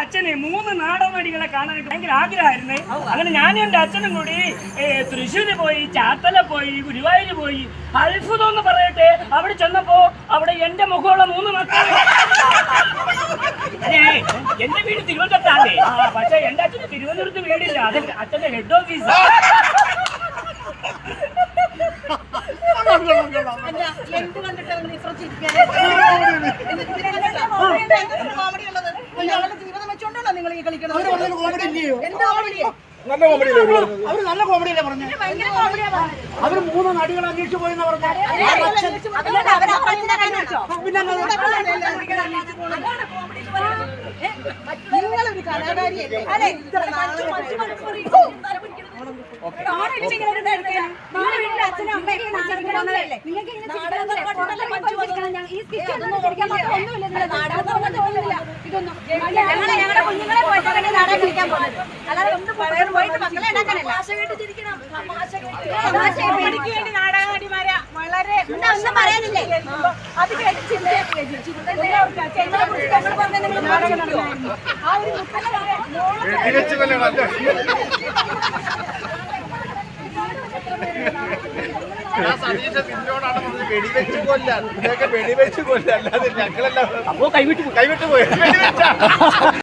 അച്ഛനെ മൂന്ന് നാടോടികളെ കാണാനായിട്ട് ഭയങ്കര ആഗ്രഹമായിരുന്നു. അങ്ങനെ ഞാനും എന്റെ അച്ഛനും കൂടി തൃശ്ശൂര് പോയി ചാത്തല പോയി ഗുരുവായൂര് പോയി. അത്ഭുതം എന്ന് പറയട്ടെ അവിടെ ചെന്നപ്പോ അവിടെ എന്റെ മുഖമുള്ള മൂന്ന് മക്കളെ. എന്റെ വീട് തിരുവനന്തപുരത്താണേ. പക്ഷെ എന്റെ അച്ഛന് തിരുവനന്തപുരത്ത് വീടില്ല. അത് അച്ഛന്റെ ഹെഡ് ഓഫീസ് എന്ത് കണ്ടിട്ടാണ് നീ ഇത്ര വെച്ചോണ്ടാണോ നിങ്ങൾ ഈ കളിക്കുന്നത്? കോമഡി ഇല്ലയോ എന്ത് comedy? നല്ല കോമഡിയല്ലേ അവർ പറഞ്ഞത് അവർ നല്ല കോമഡിയല്ലേ പറഞ്ഞു പറഞ്ഞത്. അവർ മൂന്ന് നടികൾ അന്വേഷിച്ചു പോയെന്ന് അവരെ നിങ്ങളൊരു കലാകാരിയല്ലേ കുഞ്ഞുങ്ങളെ പോകുന്നത് അല്ലാതെ ഒന്ന് പോയിട്ട് മക്കളെ ഉണ്ടാക്കാനല്ല. വളരെ ഒന്നും പറയാനില്ലേ? അത് വെടിവെച്ച് ഞങ്ങളെല്ലാം അപ്പോ കൈവിട്ടു കൈവിട്ടു പോയി.